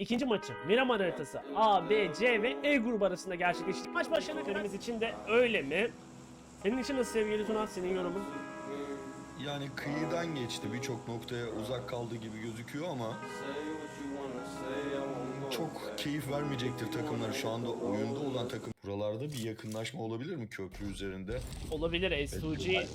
İkinci maçı Miramar haritası A, B, C ve E grubu arasında gerçekleşti. Maç başlamak üzerimiz için de öyle mi? Senin için nasıl sevgili Tuna? Senin yorumun? Yani kıyıdan geçti. Birçok noktaya uzak kaldığı gibi gözüküyor ama çok keyif vermeyecektir takımları. Şu anda oyunda olan takım. Buralarda bir yakınlaşma olabilir mi köprü üzerinde? Olabilir S2G,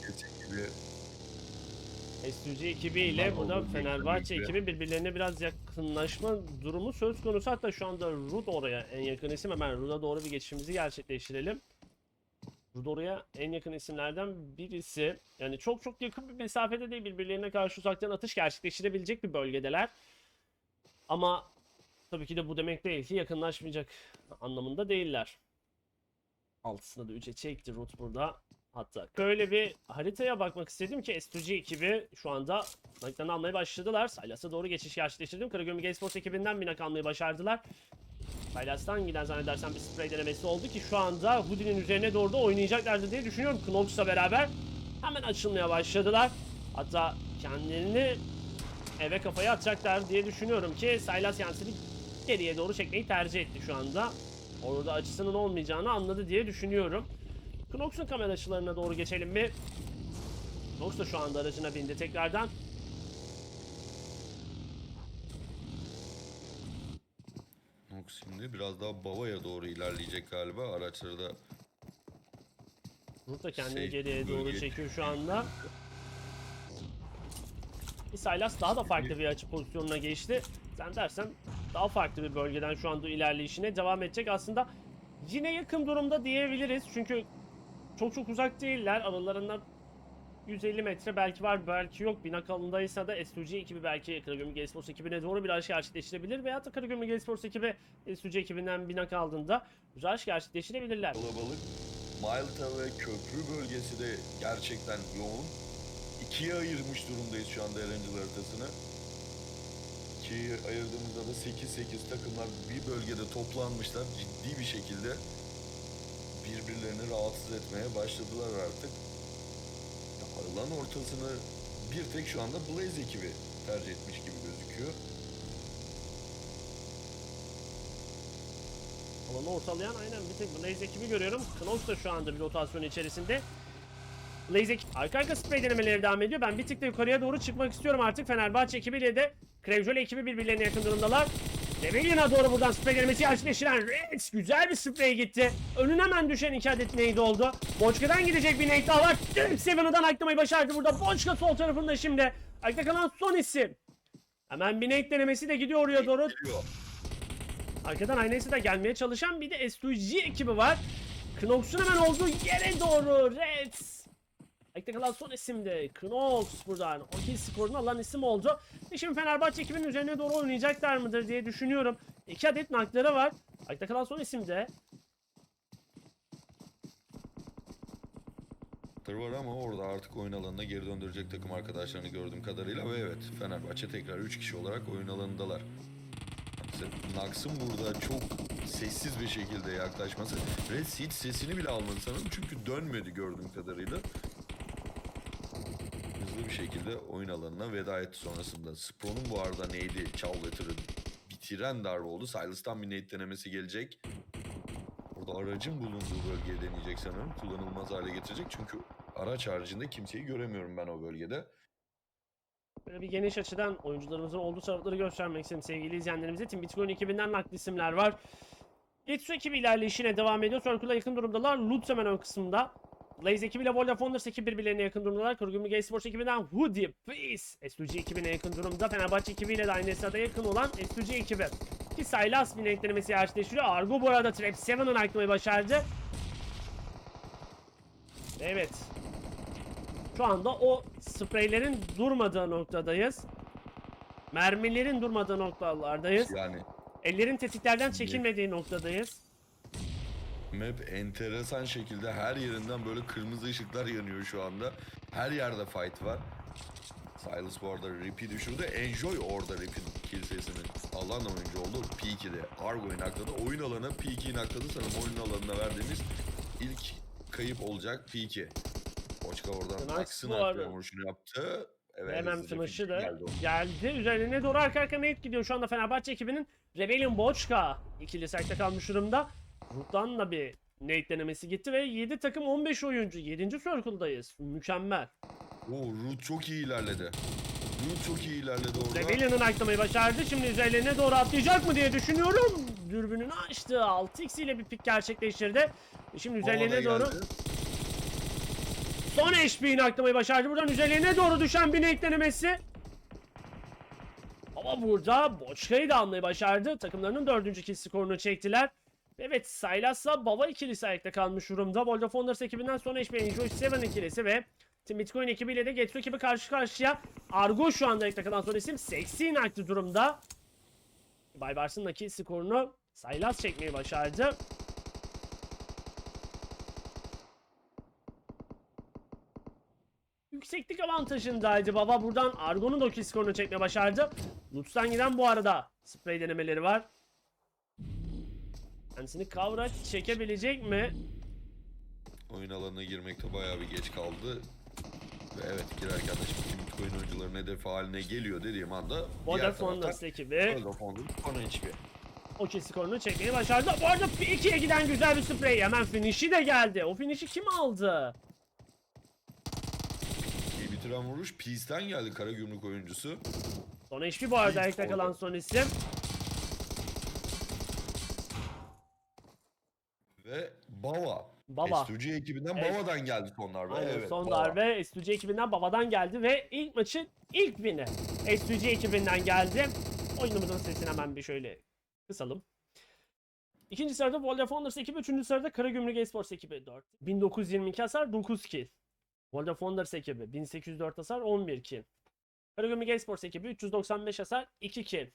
S2G ekibi ile burada Fenerbahçe ekibi birbirlerine biraz yakınlaşma durumu söz konusu. Hatta şu anda Rud oraya en yakın isim. Hemen Rud'a doğru bir geçişimizi gerçekleştirelim. Rud oraya en yakın isimlerden birisi. Yani çok çok yakın bir mesafede değil birbirlerine karşı uzaktan atış gerçekleştirebilecek bir bölgedeler. Ama tabii ki de bu demek değil ki yakınlaşmayacak anlamında değiller. Altısını da 3'e çekti Root burada. Hatta böyle bir haritaya bakmak istedim ki S2G ekibi şu anda naklarını almaya başladılar. Saylas'a doğru geçiş gerçekleştirdim. Karagümrük Esports ekibinden bir nak almayı başardılar. Saylas'tan giden zannedersem bir spray denemesi oldu ki şu anda Hoodie'nin üzerine doğru da oynayacaklardı diye düşünüyorum. Knox'la beraber hemen açılmaya başladılar. Hatta kendilerini eve kafaya atacaklar diye düşünüyorum ki Saylas Yansı'nı geriye doğru çekmeyi tercih etti şu anda. Orada açısının olmayacağını anladı diye düşünüyorum. Knox'un kamera açılarına doğru geçelim mi? Knox da şu anda aracına bindi tekrardan. Nox şimdi biraz daha Bava'ya doğru ilerleyecek galiba. Araçları da Ruth da kendini Şey, geriye doğru bölge- çekiyor şu anda. Bir Sylas daha da farklı bir açı pozisyonuna geçti. Sen dersen daha farklı bir bölgeden şu anda ilerleyişine devam edecek. Aslında yine yakın durumda diyebiliriz. Çünkü çok çok uzak değiller. Aralarında 150 metre belki var belki yok. Bina kalındaysa da S2G ekibi belki Karagümrük Esports ekibine doğru bir aşk gerçekleştirebilir. Veyahut da Karagümrük Esports ekibi S2G ekibinden bina kaldığında güzel aşk gerçekleştirebilirler. kalabalık. Malta ve köprü bölgesi de gerçekten yoğun. İkiye ayırmış durumdayız şu anda Erencil haritasını. İkiye ayırdığımızda da 8-8 takımlar bir bölgede toplanmışlar. Ciddi bir şekilde birbirlerini rahatsız etmeye başladılar artık. Alan ortasını bir tek şu anda Blaze ekibi tercih etmiş gibi gözüküyor. Alanı ortalayan aynen bir tek Blaze ekibi görüyorum. Knox da şu anda bir rotasyon içerisinde. Blaze arka arka spray denemeleri devam ediyor. Ben bir tık da yukarıya doğru çıkmak istiyorum artık. Fenerbahçe ekibiyle de Krevjol ekibi birbirlerine yakın durumdalar. Develina doğru buradan denemesi gerçekleştiren Rex güzel bir spray gitti. Önüne hemen düşen iki adet nade oldu. Boçka'dan gidecek bir nade daha var. Direkt Seven'dan aklamayı başardı burada. Boçka sol tarafında şimdi. Ayakta kalan son isim. Hemen bir nade denemesi de gidiyor oraya doğru. Arkadan aynısı da gelmeye çalışan bir de S2G ekibi var. Knox'un hemen olduğu yere doğru Reds. Ayakta kalan son isim de Knox buradan. O kill skorunu alan isim oldu. Ve şimdi Fenerbahçe ekibinin üzerine doğru oynayacaklar mıdır diye düşünüyorum. İki adet nakları var. Ayakta kalan son isim de Tır var ama orada artık oyun alanına geri döndürecek takım arkadaşlarını gördüğüm kadarıyla ve evet Fenerbahçe tekrar 3 kişi olarak oyun alanındalar. Nax'ın burada çok sessiz bir şekilde yaklaşması. Red hiç sesini bile almadı sanırım çünkü dönmedi gördüğüm kadarıyla. Hızlı bir şekilde oyun alanına veda etti sonrasında. Spro'nun bu arada neydi? Chowletter'ı bitiren darbe oldu. Silas'tan bir nade denemesi gelecek. Burada aracın bulunduğu bölgeye deneyecek sanırım. Kullanılmaz hale getirecek. Çünkü araç haricinde kimseyi göremiyorum ben o bölgede. Böyle bir geniş açıdan oyuncularımızın olduğu tarafları göstermek istedim sevgili izleyenlerimize. Team Bitcoin ekibinden nakli isimler var. Getsu ekibi ilerleyişine devam ediyor. Circle'a yakın durumdalar. Lutz hemen ön kısımda. Blaze ekibiyle World of Wonders ekibi birbirlerine yakın durumdalar. Kurgümlü Gay Sports ekibinden Hoodie, Peace. S2G ekibine yakın durumda. Fenerbahçe ekibiyle de aynı esnada yakın olan S2G ekibi. Ki Sylas bir denemesi gerçekleştiriyor. Argo bu arada Trap 7'ın aklamayı başardı. Evet. Şu anda o spreylerin durmadığı noktadayız. Mermilerin durmadığı noktalardayız. Yani Ellerin tetiklerden çekilmediği noktadayız. Map enteresan şekilde her yerinden böyle kırmızı ışıklar yanıyor şu anda. Her yerde fight var. Silas bu arada Rip'i düşürdü. Enjoy orada Rip'in kill sesinin alan oyuncu oldu. P2'de Argo'yu nakladı. Oyun alanı P2'yi nakladı. Sanırım oyun alanına verdiğimiz ilk kayıp olacak P2. Koçka oradan aklına vuruşunu yaptı. Evet, Hemen P2 da geldi. Üzerine doğru arka arka net gidiyor şu anda Fenerbahçe ekibinin. Rebellion Boçka ikili sakta kalmış durumda. Root'tan da bir nade denemesi gitti ve 7 takım 15 oyuncu. 7. circle'dayız. Mükemmel. Oo Root çok iyi ilerledi. Root çok iyi ilerledi orada. Rebellion'ın aklamayı başardı. Şimdi üzerlerine doğru atlayacak mı diye düşünüyorum. Dürbününü açtı. 6x ile bir pik gerçekleştirdi. Şimdi üzerlerine doğru geldi. son HP'yi aklamayı başardı. Buradan üzerlerine doğru düşen bir nade denemesi. Ama burada Boçka'yı da almayı başardı. Takımlarının dördüncü kill skorunu çektiler. Evet Sylas'la Baba ikilisi ayakta kalmış durumda. World of Wonders ekibinden sonra HP Enjoy 7 ikilisi ve Bitcoin ekibiyle de Getro ekibi karşı karşıya. Argo şu anda ayakta kalan son isim. Sexy aktı durumda. Baybars'ın kill skorunu Sylas çekmeyi başardı. Yükseklik avantajındaydı baba. Buradan Argo'nun da kill skorunu çekmeyi başardı. Lutz'tan giden bu arada spray denemeleri var. Kendisini kavra çekebilecek mi? Oyun alanına girmekte bayağı bir geç kaldı. Ve evet girerken de şimdi Bitcoin oyuncuların hedefi haline geliyor dediğim anda Wonders taraftan ekibi Wonders sonra hiçbir. o kill skorunu çekmeyi başardı. Bu arada 2'ye giden güzel bir spray. Hemen finish'i de geldi. O finish'i kim aldı? İyi bitiren vuruş Peace'ten geldi kara gümrük oyuncusu. Son HP bu arada ayakta kalan son isim. Ve Bava. Baba. SUG ekibinden Evet. Bava'dan geldi son darbe. Aynen evet, son Bava. darbe SUG ekibinden babadan geldi ve ilk maçın ilk win'i SUG ekibinden geldi. Oyunumuzun sesini hemen bir şöyle kısalım. İkinci sırada World of Wonders ekibi, üçüncü sırada Karagümrük Esports ekibi 4. 1922 hasar 9 kill. World of Wonders ekibi 1804 hasar 11 kill. Karagümrük Esports ekibi 395 hasar 2 kill.